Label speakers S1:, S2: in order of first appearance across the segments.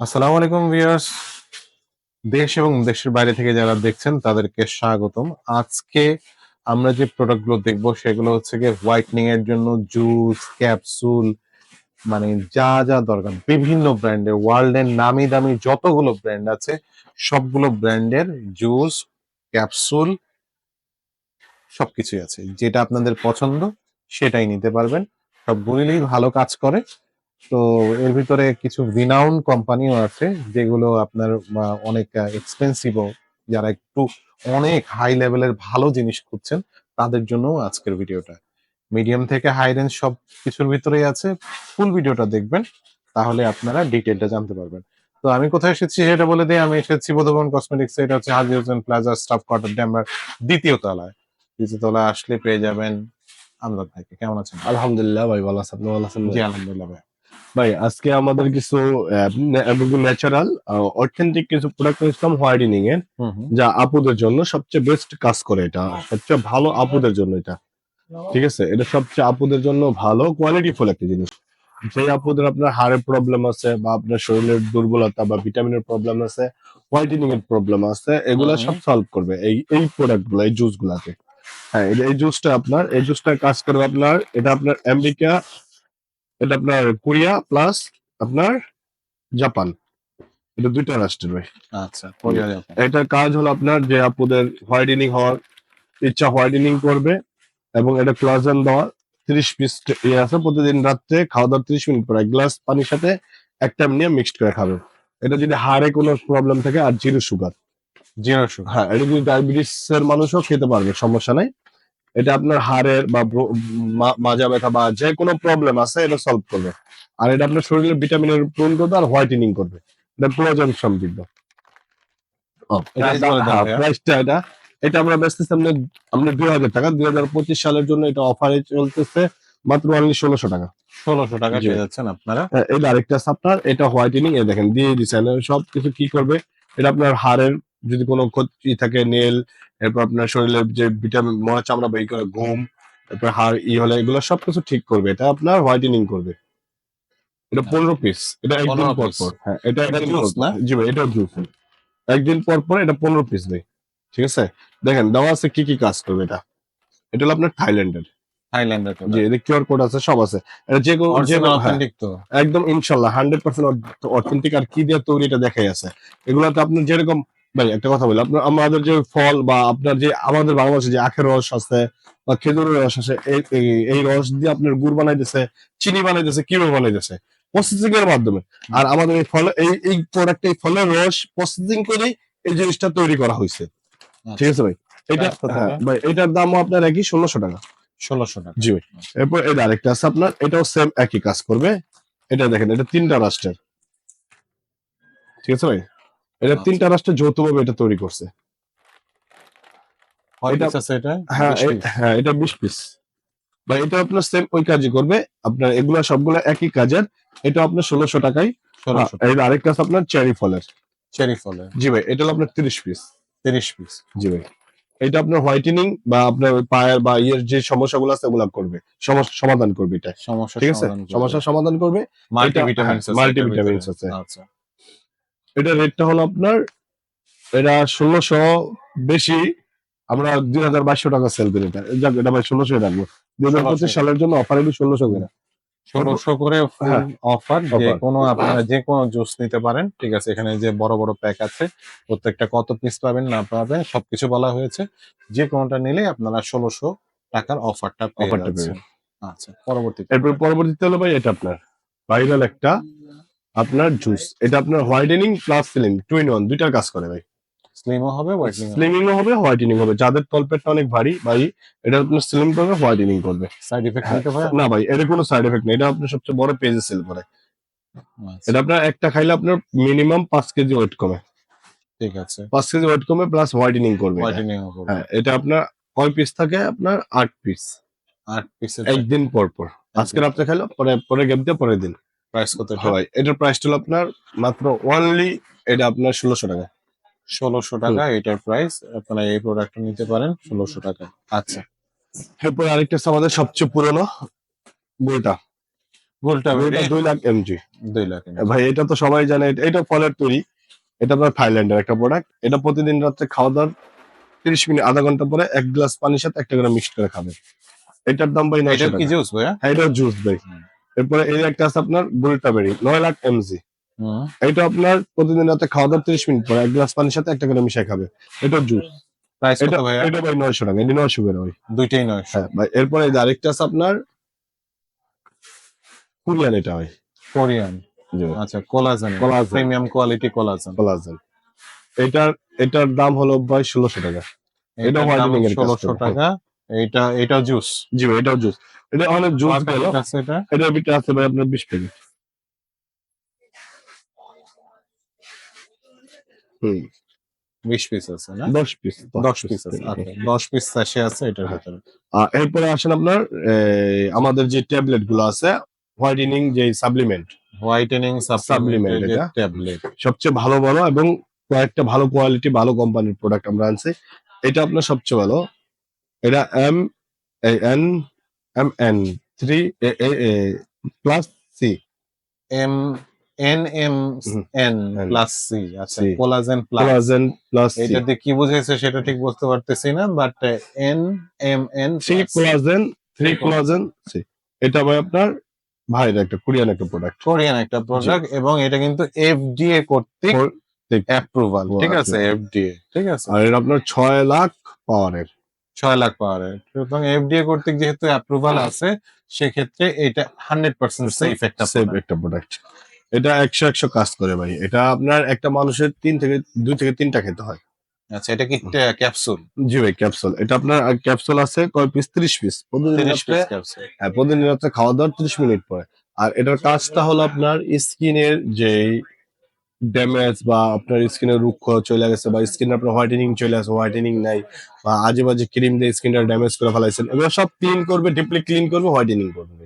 S1: আসসালামু আলাইকুম ভিউয়ার্স। দেশ এবং দেশের বাইরে থেকে যারা দেখছেন, তাদেরকে স্বাগতম। আজকে আমরা যে প্রোডাক্টগুলো দেখব, সেগুলো হচ্ছে গিয়ে হোয়াইটনিং এর জন্য জুস, ক্যাপসুল মানে যা যা দরকার। বিভিন্ন ব্র্যান্ডের ওয়ার্ল্ডের নামি দামি যতগুলো ব্র্যান্ড আছে, সবগুলো ব্র্যান্ডের জুস, ক্যাপসুল সবকিছুই আছে। যেটা আপনাদের পছন্দ, সেটাই নিতে পারবেন। সবগুলোই ভালো কাজ করে। তো এর ভিতরে কিছু রিনাউন্ড কোম্পানিও আছে যেগুলো আপনার অনেক এক্সপেন্সিভও যারা একটু অনেক হাই লেভেলের ভালো জিনিস খুঁজছেন তাদের জন্য আজকের ভিডিওটা। মিডিয়াম থেকে হাই রেঞ্জ সব কিছুর ভিতরেই আছে ফুল ভিডিওটা দেখবেন তাহলে আপনারা ডিটেলটা জানতে পারবেন। তো আমি কোথায় এসেছি সেটা বলে দিই আমি এসেছি বোধবন কসমেটিক্স এটা হচ্ছে Haji Hossain plaza staff quarter ড্যাম্বার দ্বিতীয় তলায়। দ্বিতীয় তলায় আসলে পেয়ে যাবেন আমজাদ ভাইকে। কেমন আছেন?
S2: আলহামদুলিল্লাহ ভাই ভালো আছেন? ভালো আছেন
S1: জি আলহামদুলিল্লাহ ভাই।
S2: ভাই আজকে আমাদের কিছু ন্যাচারাল অথেন্টিক কিছু প্রোডাক্ট ইসলাম হোয়াইটেনিং এর যা আপুদের জন্য সবচেয়ে বেস্ট কাজ করে এটা সবচেয়ে ভালো আপুদের জন্য এটা। ঠিক আছে? এটা সবচেয়ে আপুদের জন্য ভালো কোয়ালিটি ফুল একটা জিনিস। যে আপুদের আপনার হাড়ের প্রবলেম আছে বা আপনার শরীরের দুর্বলতা বা ভিটামিনের প্রবলেম আছে হোয়াইটেনিং এর প্রবলেম আছে এগুলা সব সলভ করবে এই এই প্রোডাক্টগুলো এই জুস গুলাতে। হ্যাঁ এই জুসটা আপনার এই জুসটা কাজ করবে আপনার এটা আপনার আমেরিকা এটা আপনার কোরিয়া প্লাস আপনার জাপান। এটা দুইটা রাষ্ট্রের ভাই।
S1: আচ্ছা কোরিয়া।
S2: এটার কাজ হলো আপনার যে আপুদের হোয়াইটেনিং হওয়ার ইচ্ছা হোয়াইটেনিং করবে এবং এটা ক্লোজন দেওয়া তিরিশ পিস ইয়ে আছে প্রতিদিন রাত্রে খাওয়া দাওয়ার তিরিশ মিনিট পর গ্লাস পানির সাথে এক টাইম নিয়ে মিক্সড করে খাবে। এটা যদি হাড়ে কোনো প্রবলেম থাকে আর জিরো সুগার
S1: জিরো সুগার
S2: হ্যাঁ এটা যদি ডায়াবেটিস এর মানুষও খেতে পারবে সমস্যা নাই। এটা আপনার হাড়ের বা মাজা ব্যথা বা যে কোনো প্রবলেম আছে এটা সলভ করবে। আর এটা আপনার শরীরের ভিটামিনের পূরণ করবে আর হোয়াইটেনিং করবে। এটা কোলাজেন সমৃদ্ধ? প্রাইসটা এটা এটা। আমরা বেচতেছি আপনার আপনার দুই হাজার টাকা। দুই হাজার পঁচিশ সালের জন্য এটা অফারে চলতেছে মাত্র অনলি ষোলোশো টাকা।
S1: ষোলোশো টাকা পেয়ে যাচ্ছেন আপনারা।
S2: হ্যাঁ, এটা আরেকটা আপনার এটা হোয়াইটেনিং এ দেখেন দিয়ে দিচ্ছেন সব কিছু কি করবে? এটা আপনার হাড়ের যদি কোনো ক্ষতি থাকে নেল এরপর আপনার শরীরের যে ভিটামিন মরা চামড়া বের করে ঘুম এরপর হাড় ই হলে এগুলো সবকিছু ঠিক করবে। এটা আপনার হোয়াইটেনিং করবে। এটা পনেরো পিস এটা একদিন
S1: 15
S2: পর পর। হ্যাঁ এটা
S1: এটা
S2: একদিন
S1: না?
S2: জি ভাই এটা জুস একদিন পর পর এটা পনেরো পিস দেয় ঠিক আছে? দেখেন দেওয়া আছে কি কি কাজ করবে এটা? এটা হলো আপনার থাইল্যান্ডের
S1: থাইল্যান্ডের
S2: যে এদের কিউআর কোড আছে সব আছে। এটা যে কোনো যে
S1: অথেন্টিক তো।
S2: একদম ইনশাল্লাহ হান্ড্রেড পার্সেন্ট অথেন্টিক আর কি দিয়ে তৈরি এটা দেখাই আছে। এগুলাতে আপনার যেরকম ভাই একটা কথা বলি। আপনার আমাদের যে ফল বা আপনার যে আমাদের বাংলাদেশে যে আখের রস আছে বা খেজুরের রস আছে এই- রস দিয়ে আপনার গুড় বানাইতেছে চিনি বানাইতেছে কীভাবে বানাইতেছে? প্রসেসিং এর মাধ্যমে। আর আমাদের এই ফল এই এই প্রোডাক্ট এই ফলের রস প্রসেসিং করে এই জিনিসটা তৈরি করা হয়েছে ঠিক আছে ভাই? এটা হ্যাঁ ভাই এটার দামও আপনার একই ষোলোশো টাকা।
S1: ষোলোশো টাকা।
S2: জি ভাই। এরপর এটা আরেকটা আছে আপনার এটাও সেম একই কাজ করবে। এটা দেখেন এটা তিনটা রাষ্ট্রের। ঠিক আছে ভাই? এটা
S1: আচ্ছা।
S2: তিনটা রাষ্ট্র যৌথভাবে এটা তৈরি করছে। হ্যাঁ? হ্যাঁ এটা বিশ পিস ভাই এটা আপনার সেম ওই কাজই করবে। আপনার এগুলা সবগুলো একই কাজের। এটা আপনার ষোলোশো টাকায়। এটা আরেকটা আছে আপনার চেরি ফলের।
S1: চেরি ফলের।
S2: জি ভাই এটা হলো আপনার তিরিশ পিস
S1: তিরিশ পিস
S2: জি ভাই এটা আপনার হোয়াইটেনিং বা আপনার পায়ের বা ইয়ের যে সমস্যাগুলো আছে ওগুলা করবে। সমস্যা সমাধান করবে এটা।
S1: সমস্যা
S2: ঠিক আছে? সমস্যার সমাধান করবে।
S1: মাল্টি
S2: এটা-
S1: ভিটামিনস
S2: হ্যাঁ, আছে।
S1: আচ্ছা।
S2: এটা রেটটা হলো আপনার এটা ষোলোশো বেশি আমরা দুই হাজার বাইশশো টাকা সেল করি এটা। যাক এটা ভাই ষোলোশো রাখব। দুই হাজার পঁচিশ সালের জন্য অফার এলো ষোলোশো করে।
S1: ষোলোশো করে
S2: হ্যাঁ,
S1: অফার যে
S2: offer।
S1: কোনো আপনারা যে কোনো জুস নিতে পারেন ঠিক আছে? এখানে যে বড় বড় প্যাক আছে প্রত্যেকটা কত পিস পাবেন না পাবেন সবকিছু বলা হয়েছে। যে কোনোটা নিলে আপনারা ষোলোশো টাকার অফারটা পেয়ে যাচ্ছেন। আচ্ছা পরবর্তী
S2: এরপর পরবর্তীতে হলো ভাই এটা আপনার। ভাইরাল একটা আপনার জুস এটা আপনার whitening plus slimming two in one দুইটার কাজ করে ভাই।
S1: স্লিমও হবে হোয়াইটনিং
S2: স্লিমিং হবে হোয়াইটেনিং হবে। যাদের তলপেটটা অনেক ভারী ভাই এটা আপনার স্লিম করবে হোয়াইটেনিং করবে।
S1: সাইড ইফেক্ট নিতে পারে?
S2: না ভাই এর কোনো সাইড এফেক্ট নেই। এটা আপনার সবচেয়ে বড় পেজে সেল করে।
S1: আচ্ছা,
S2: এটা আপনার একটা খাইলে আপনার মিনিমাম পাঁচ কেজি ওয়েট কমে।
S1: ঠিক আছে।
S2: পাঁচ কেজি ওয়েট কমে প্লাস হোয়াইটেনিং করবে হ্যাঁ এটা আপনার কয় পিস থাকে? আপনার আট পিস
S1: আট পিসের
S2: একদিন পর পর। আজকে রাত্রে খাইলো পরে পরে গ্যাপ দিয়ে পরের দিন।
S1: প্রাইস কত এটা
S2: হয়। এটার প্রাইস হলো আপনার মাত্র ওয়ানলি এটা আপনার ষোলোশো টাকা।
S1: ষোলোশো টাকা এটার প্রাইস আপনারা এই প্রোডাক্টটা নিতে পারেন ষোলোশো টাকা। আচ্ছা।
S2: এরপর আরেকটা আছে আমাদের সবচেয়ে পুরনো বইটা
S1: গোলটা
S2: এটা দুই লাখ এমজি
S1: দুই লাখ
S2: ভাই এটা তো সবাই জানে এটা- ফলের তৈরি। এটা আপনার থাইল্যান্ডের একটা প্রোডাক্ট এটা প্রতিদিন রাত্রে খাওয়া দাওয়ার তিরিশ মিনিট আধা ঘণ্টা পরে এক গ্লাস পানির সাথে একটা করে মিক্সড করে খাবে এটার দাম ভাই নয়শো
S1: এটা কি জুস ভাইয়া?
S2: হ্যাঁ এটা জুস ভাই। এরপরে এই একটা আছে আপনার বুলটা বেরি নয় লাখ এমজি
S1: হুম
S2: এটা আপনার প্রতিদিন রাতে খাওয়া দাওয়ার তিরিশ মিনিট পরে এক গ্লাস পানির সাথে একটা করে মিশাই খাবে। এটা জুস। এটা ভাই নয়শো টাকা এটা নয়শো করে ভাই
S1: দুইটাই নয়
S2: হ্যাঁ ভাই এরপরে আরেকটা আছে আপনার কোরিয়ান এটা ভাই
S1: কোরিয়ান।
S2: জি।
S1: আচ্ছা collagen.
S2: Collagen।
S1: Premium quality collagen.
S2: Collagen. এটার এটার দাম হলো ভাই ষোলোশো টাকা। এটা এর
S1: ষোলোশো টাকা। এটা এটা জুস
S2: জি ভাই এটাও জুস এটা অনেক জুস গেল
S1: আছে এটা?
S2: এটার ভিতরে আছে ভাই আপনার বিশ প্যাকেট হুম।
S1: বিশ পিস আছে না?
S2: দশ পিস
S1: দশ পিস আছে আচ্ছা দশ পিস স্যাশে আছে এটার ভিতরে।
S2: আর এরপরে আসেন আপনার আমাদের যে ট্যাবলেটগুলো আছে হোয়াইটেনিং যে সাপ্লিমেন্ট
S1: হোয়াইটেনিং সাপ্লিমেন্ট
S2: এটা।
S1: ট্যাবলেট
S2: সবচেয়ে ভালো ভালো এবং কয়েকটা ভালো কোয়ালিটি ভালো কোম্পানির প্রোডাক্ট আমরা আনছি। এটা আপনার সবচেয়ে ভালো। এটা M N M N three plus C
S1: M N M N
S2: N
S1: plus C আচ্ছা। Collagen plus
S2: collagen plus C
S1: এটা দিয়ে কি বুঝাইছে সেটা ঠিক বুঝতে পারতেছি না but N M N
S2: three collagen three collagen C এটা ভাই আপনার ভাইয়ের একটা কোরিয়ান একটা প্রোডাক্ট
S1: কোরিয়ান একটা প্রোডাক্ট এবং এটা কিন্তু এফডিএ কর্তৃক অ্যাপ্রুভাল ঠিক। আছে
S2: আচ্ছা।
S1: এফডিএ ঠিক আছে।
S2: আর এটা আপনার ছয় লাখ পাওয়ারের।
S1: ছয় লাখ পাওয়ারের এবং এফডিএ কর্তৃক যেহেতু অ্যাপ্রুভাল আছে সেক্ষেত্রে এটা হান্ড্রেড পার্সেন্ট সেফ একটা product।
S2: একটা প্রোডাক্ট এটা একশো একশো কাজ করে ভাই। এটা আপনার একটা মানুষের তিন থেকে দুই থেকে তিনটা খেতে হয়।
S1: আচ্ছা এটা কি ক্যাপসুল
S2: জি ভাই ক্যাপসুল এটা আপনার ক্যাপসুল আছে কয় পিস ত্রিশ পিস প্রতিদিন হ্যাঁ প্রতিদিন রাত্রে খাওয়া দাওয়ার ত্রিশ মিনিট পরে। আর এটার কাজটা হলো আপনার স্কিনের যে ড্যামেজ বা আপনার স্কিনের রুক্ষ চলে গেছে বা স্কিন আপনার হোয়াইটেনিং চলে আসে হোয়াইটেনিং নাই বা আজে বাজে ক্রিম দিয়ে স্কিনটা ড্যামেজ করে ফেলাইছেন এগুলো সব ক্লিন করবে ডিপলি ক্লিন করবে হোয়াইটেনিং করবে।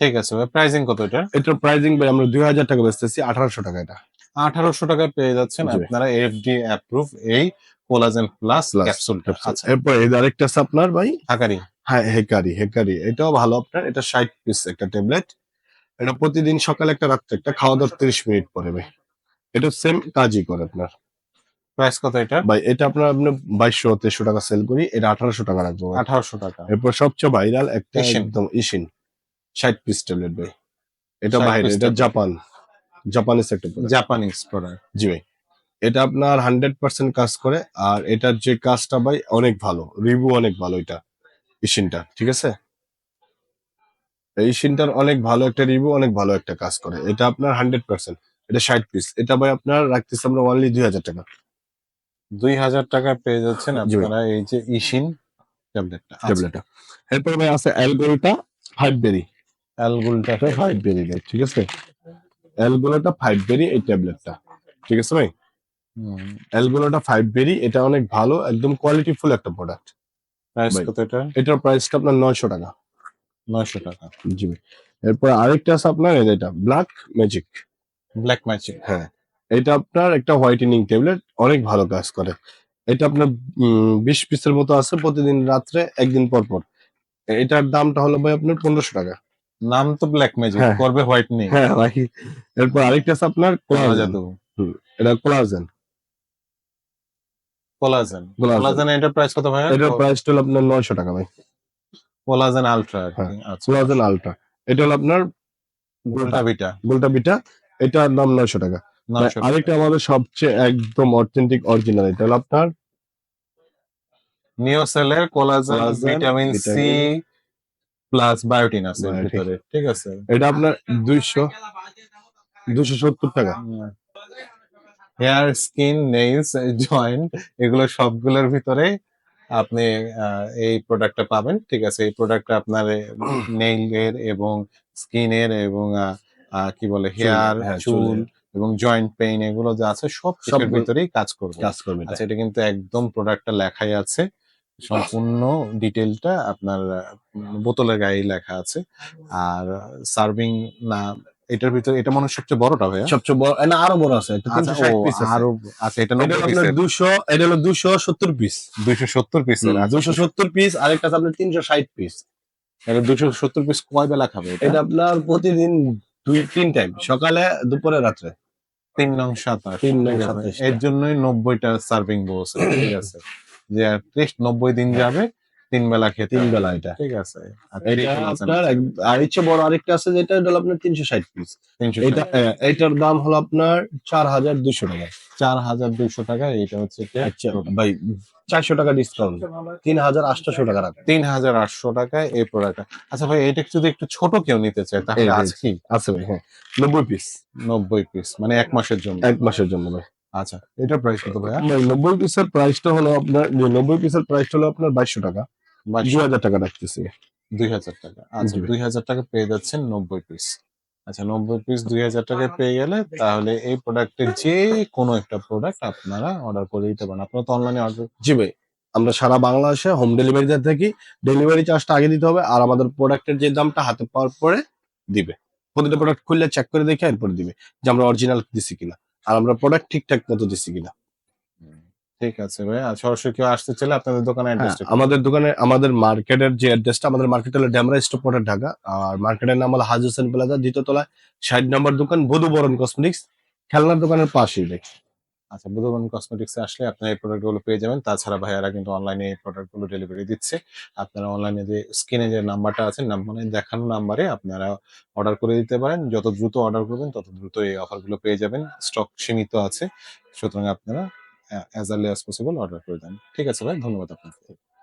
S1: ঠিক আছে প্রাইসিং কত এটা?
S2: এটার প্রাইসিং ভাই আমরা দুই হাজার টাকা বেচতেছি আঠারোশো টাকা এটা।
S1: আঠারোশো টাকায় পেয়ে যাচ্ছেন। আপনারা এফডি অ্যাপ্রুভ এই কোলাজেন প্লাস
S2: Plus
S1: ক্যাপসুলটা আচ্ছা।
S2: এরপর এই আরেকটা আছে আপনার ভাই?
S1: থাকারি
S2: হ্যাঁ হেকারি হেকারি এটাও ভালো আপনার এটা ষাট পিস একটা ট্যাবলেট এটা প্রতিদিন সকালে একটা রাত্রে একটা খাওয়া দাওয়ার তিরিশ মিনিট পরে ভাই। এটা সেম কাজই করে আপনার।
S1: প্রাইস কত এটা
S2: ভাই এটা আপনার আপনি বাইশশো তেইশশো টাকা সেল করি এটা আঠারোশো টাকা রাখব।
S1: আঠারোশো টাকা।
S2: এরপর সবচেয়ে ভাইরাল একটা। একদম ইশিন ষাট পিস ট্যাবলেট ভাই। এটা বাইরে এটা জাপান জাপানিস একটা
S1: জাপানিজ প্রোডাক্ট
S2: জি ভাই। এটা আপনার হান্ড্রেড পার্সেন্ট কাজ করে আর এটার যে কাজটা ভাই অনেক ভালো। রিভিউ অনেক ভালো এটা ইশিনটা ঠিক আছে? এই ইশিনটার অনেক ভালো একটা রিভিউ অনেক ভালো একটা কাজ করে। এটা আপনার হান্ড্রেড পার্সেন্ট এটা ষাট পিস এটা ভাই আপনার রাখতেছি আমরা অনলি দুই হাজার টাকা।
S1: দুই হাজার টাকা পেয়ে যাচ্ছেন। আপনারা এই যে ইসিন ট্যাবলেটটা
S2: ট্যাবলেটটা এরপর ভাই আছে অ্যালগোলটা ফাইভ বেরি
S1: অ্যালগুলটা
S2: ফাইভ বেরি ঠিক আছে? অ্যালগোলাটা ফাইভ বেরি এই ট্যাবলেটটা ঠিক আছে ভাই? অ্যালগোলাটা ফাইভ বেরি এটা অনেক ভালো একদম কোয়ালিটি ফুল একটা প্রোডাক্ট
S1: প্রাইস কত এটা?
S2: এটার প্রাইসটা আপনার নয়শো টাকা।
S1: নয়শো টাকা।
S2: জি ভাই। এরপর আরেকটা আছে আপনার এটা ব্ল্যাক ম্যাজিক
S1: ব্ল্যাক ম্যাচিং
S2: হ্যাঁ এটা আপনার একটা হোয়াইটেনিং ট্যাবলেট অনেক ভালো কাজ করে। এটা আপনার বিশ পিসের মতো আছে প্রতিদিন রাত্রে একদিন পর পর। এটার দামটা হলো ভাই আপনার পনেরোশো টাকা।
S1: নাম তো ব্ল্যাক ম্যাজিক। করবে হোয়াইট নেই
S2: হ্যাঁ ভাই এরপর আরেকটা আছে আপনার কোলাজেন এটা কোলাজেন
S1: কোলাজেন। কোলাজেন এটার প্রাইস কত ভাই?
S2: এটার প্রাইসটা হলো আপনার নয়শো টাকা ভাই।
S1: কোলাজেন আলট্রা
S2: হ্যাঁ।
S1: আচ্ছা।
S2: কোলাজেন আলট্রা এটা হলো আপনার
S1: গোলটা বিটা।
S2: গোলটা বিটা। এটার দাম নয়শো টাকা। আরেকটা আমাদের সবচেয়ে একদম অথেন্টিক অরিজিনাল এটা হলো আপনার?
S1: নিওসেলের collagen vitamin C plus biotin আছে ভিতরে ঠিক আছে?
S2: এটা আপনার দুইশো দুশো সত্তর টাকা।
S1: হেয়ার স্কিন নেইলস জয়েন্ট এগুলো সবগুলোর ভিতরে আপনি এই প্রোডাক্টটা পাবেন ঠিক আছে? এই প্রোডাক্টটা আপনার নেইলের এবং স্কিনের এবং কি বলে হেয়ার
S2: হ্যাঁ,
S1: চুল এবং জয়েন্ট পেইন এগুলো যা আছে সব কিছুর ভিতরেই কাজ করবে।
S2: কাজ করবে এটা।
S1: আচ্ছা এটা কিন্তু একদম প্রোডাক্টটা লেখাই আছে। সম্পূর্ণ ডিটেলটা আপনার বোতলের গায়ে লেখা আছে। আর সার্ভিং না এটার ভিতরে এটা মনে সবচেয়ে বড়টা ভাইয়া?
S2: সবচেয়ে বড় না আরও বড় আছে এটা
S1: আচ্ছা,
S2: 360 আছে।
S1: আরও আচ্ছা এটা
S2: এটা আপনার দুশো এটা হলো দুশো সত্তর পিস
S1: দুইশো সত্তর পিসের
S2: দুশো সত্তর পিস আরেকটা আছে আপনার তিনশো ষাট পিস
S1: তাহলে দুশো সত্তর পিস কয় বেলা খাবে এটা?
S2: এটা আপনার প্রতিদিন দুই তিন টাইম সকালে দুপুরে রাত্রে?
S1: তিন নং সাতাশ
S2: তিন নং
S1: ঠিক এর জন্যই নব্বইটা সার্ভিং বলছে ঠিক আছে? যে অ্যাটলিস্ট নব্বই দিন যাবে তিন বেলা খেতে
S2: তিন বেলা এটা।
S1: ঠিক আছে?
S2: এটা আপনার আর ইচ্ছে বড় আরেকটা আছে যেটা হলো আপনার তিনশো ষাট পিস
S1: 360
S2: এটা আহ, এইটার দাম হলো আপনার চার হাজার দুশো টাকা।
S1: চার হাজার দুইশো টাকা এইটা হচ্ছে
S2: আচ্ছা ভাই চারশো টাকা ডিসকাউন্ট তিন হাজার আটশোশো টাকা
S1: তিন হাজার আটশো টাকায় এই প্রোডাক্ট আচ্ছা ভাই এটা যদি একটু ছোট কেউ নিতে চায় তাহলে। আছে কি?
S2: আছে ভাই হ্যাঁ। নব্বই পিস
S1: নব্বই পিস মানে এক মাসের জন্য।
S2: এক মাসের জন্য ভাই।
S1: আচ্ছা এটার প্রাইস কত
S2: ভাই, নব্বই পিসের প্রাইসটা হলো আপনার যে নব্বই পিসের প্রাইসটা হলো আপনার বাইশশো টাকা। দুই হাজার টাকা রাখতেছি।
S1: দুই হাজার টাকা। আচ্ছা দুই হাজার টাকা পেয়ে যাচ্ছেন নব্বই পিস আচ্ছা নব্বই পিস দুই হাজার টাকায় পেয়ে গেলে তাহলে এই প্রোডাক্টের যে কোনো একটা প্রোডাক্ট আপনারা অর্ডার করে দিতে পারেন। আপনারা তো অনলাইনে অর্ডার
S2: জি ভাই। আমরা সারা বাংলাদেশে হোম ডেলিভারি দিয়ে থাকি ডেলিভারি চার্জটা আগে দিতে হবে আর আমাদের প্রোডাক্টের যে দামটা হাতে পাওয়ার পরে দিবে। প্রতিটা প্রোডাক্ট খুললে চেক করে দেখে এরপর দিবে যে আমরা অরিজিনাল দিছি কিনা। আর আমরা প্রোডাক্ট ঠিকঠাক মতো দিছি কিনা।
S1: ঠিক আছে ভাই। আর সরাসরি কেউ আসতে চাইলে আপনাদের দোকানে অ্যাড্রেসটা
S2: আমাদের দোকানে আমাদের মার্কেটের যে অ্যাড্রেসটা আমাদের মার্কেট হলো ড্যামরা স্টপ ঢাকা। আর মার্কেটের নাম হলো হাজি হোসেন প্লাজা দ্বিতীয় তলায় ষাট নম্বর দোকান বধুবরণ কসমেটিক্স খেলনার দোকানের পাশেই ভাই
S1: আচ্ছা বুধবান কসমেটিক্সে আসলে আপনারা এই প্রোডাক্টগুলো পেয়ে যাবেন। তাছাড়া ভাইয়ারা কিন্তু অনলাইনে এই প্রোডাক্টগুলো ডেলিভারি দিচ্ছে। আপনারা অনলাইনে যে স্ক্রিনে যে নাম্বারটা আছে মানে দেখানো নাম্বারে আপনারা অর্ডার করে দিতে পারেন। যত দ্রুত অর্ডার করবেন তত দ্রুত এই অফারগুলো পেয়ে যাবেন। স্টক সীমিত আছে। সুতরাং আপনারা as early as possible order করে দেন। ঠিক আছে ভাই ধন্যবাদ আপনাকে।